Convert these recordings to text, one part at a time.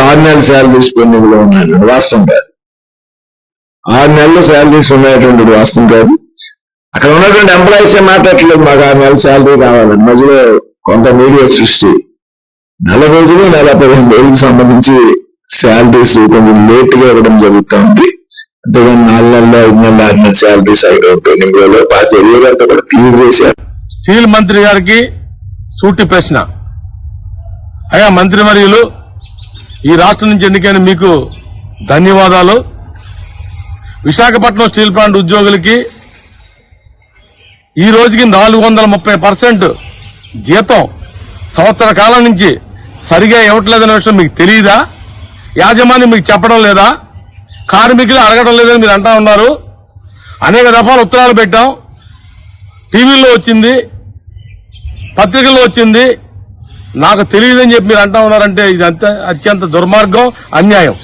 ఆరు నెలల శాలరీస్ పెండింగ్లో ఉన్నాయి వాస్తవం కాదు. ఆరు నెలల శాలరీస్ ఉన్నటువంటి వాస్తవం కాదు. అక్కడ ఉన్నటువంటి ఎంప్లాయీస్ మాట్లాడట్లేదు. మాకు ఆరు నెలల శాలరీ కావాలని మధ్యలో కొంత మీడియా సృష్టి. నెల రోజులు నెల పదిహేను రోజులకు సంబంధించి శాలరీస్ కొంచెం లేట్గా ఇవ్వడం జరుగుతుంది. అంతేగాని నాలుగు నెలలు ఐదు నెలలు ఆరు నెలల శాలరీస్ అక్కడ పెండింగ్లో పాతి గారితో కూడా క్లియర్ చేశారు. స్టీల్ మంత్రి గారికి సూటి ప్రశ్న. అయ్యా మంత్రి వర్యులు ఈ రాష్ట్రం నుంచి ఎన్నికైన మీకు ధన్యవాదాలు. విశాఖపట్నం స్టీల్ ప్లాంట్ ఉద్యోగులకి ఈ రోజుకి నాలుగు వందల ముప్పై పర్సెంట్ జీతం. సంవత్సర కాలం నుంచి సరిగా ఇవ్వట్లేదనే విషయం మీకు తెలియదా? యాజమాన్యం మీకు చెప్పడం లేదా? కార్మికులు అడగడం లేదని మీరు అంటా ఉన్నారు. అనేక దఫాలు ఉత్తరాలు పెట్టాం. టీవీలో వచ్చింది. పత్రికల్లో వచ్చింది. నాకు తెలియదని చెప్పి మీరు అంటా ఉన్నారంటే ఇది అంత అత్యంత దుర్మార్గం అన్యాయం.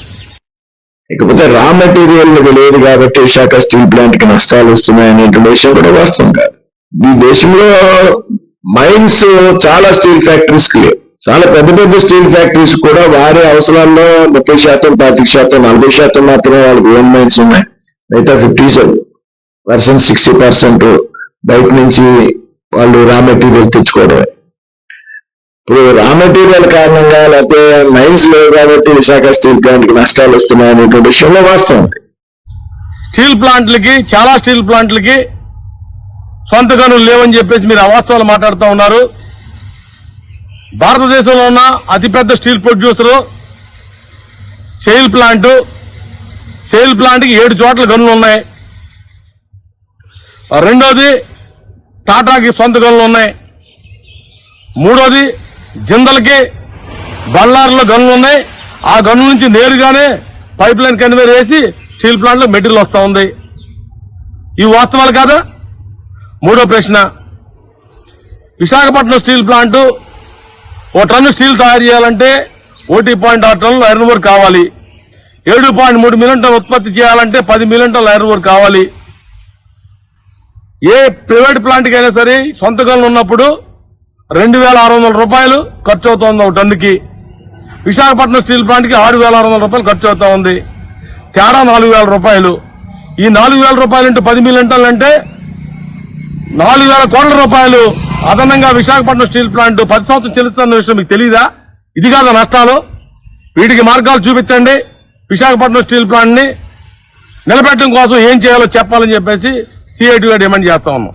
ఇకపోతే రా మెటీరియల్ లేదు కాబట్టి విశాఖ స్టీల్ ప్లాంట్కి నష్టాలు వస్తున్నాయి విషయం కూడా వాస్తవం కాదు. ఈ దేశంలో మైన్స్ చాలా స్టీల్ ఫ్యాక్టరీస్ లేవు. చాలా పెద్ద పెద్ద స్టీల్ ఫ్యాక్టరీస్ కూడా వారి అవసరాల్లో ముప్పై శాతం పాతిక శాతం నలభై శాతం మాత్రమే వాళ్ళకి ఓన్ మైన్స్ ఉన్నాయి. మిగతా ఫిఫ్టీ పర్సెంట్ సిక్స్టీ పర్సెంట్ బయట నుంచి వాళ్ళు రా మెటీరియల్ తెచ్చుకోవడమే. ఇప్పుడు రా మెటీరియల్ కారణంగా లేకపోతే మైన్స్ లేవు కాబట్టి విశాఖ స్టీల్ ప్లాంట్కి నష్టాలు వస్తున్నాయి అనేటువంటి విషయంలో వాస్తవం. స్టీల్ ప్లాంట్లకి చాలా స్టీల్ ప్లాంట్లకి సొంత గనులు లేవని చెప్పేసి మీరు అవాస్తవాలు మాట్లాడుతూ ఉన్నారు. భారతదేశంలో ఉన్న అతిపెద్ద steel producer SAIL plant SAIL ప్లాంట్కి ఏడు చోట్ల గనులు ఉన్నాయి. రెండోది టాటాకి సొంత గనులు ఉన్నాయి. మూడోది జిందల్కి బళ్ళార్లో గనులు ఉన్నాయి. ఆ గనుల నుంచి నేరుగానే పైప్ లైన్ కన్వేర్ వేసి స్టీల్ ప్లాంట్లో మెటీరియల్ వస్తా ఉంది. ఈ వాస్తవాలు కాదా? మూడో ప్రశ్న. విశాఖపట్నం స్టీల్ ప్లాంట్ ఓ టన్ను స్టీల్ తయారు చేయాలంటే ఒకటి పాయింట్ ఆరు టన్నులు ఐరన్ వర్క్ కావాలి. ఏడు పాయింట్ మూడు మిలియన్ టన్ ఉత్పత్తి చేయాలంటే పది మిలియన్ టన్నుల ఐరన్ వర్క్ కావాలి. ఏ ప్రైవేట్ ప్లాంట్కి అయినా సరే సొంత గనులు ఉన్నప్పుడు రెండు వేల ఆరు వందల రూపాయలు ఖర్చు అవుతోంది ఒక టన్నుకి. విశాఖపట్నం స్టీల్ ప్లాంట్కి ఆరు వేల ఆరు వందల రూపాయలు ఖర్చు అవుతా ఉంది. తేడా నాలుగు వేల రూపాయలు. ఈ నాలుగు వేల రూపాయలు ఇంటూ పది మిలియన్ టన్నులు అంటే నాలుగు వేల కోట్ల రూపాయలు. అదనంగా విశాఖపట్నం స్టీల్ ప్లాంట్ పది సంవత్సరం చెల్లిస్తున్న విషయం మీకు తెలియదా ఇది కాదు నష్టాలు. వీటికి మార్గాలు చూపించండి. విశాఖపట్నం స్టీల్ ప్లాంట్ని నిలబెట్టడం కోసం ఏం చేయాలో చెప్పాలని చెప్పేసి సిఐటిగా డిమాండ్ చేస్తా ఉన్నాం.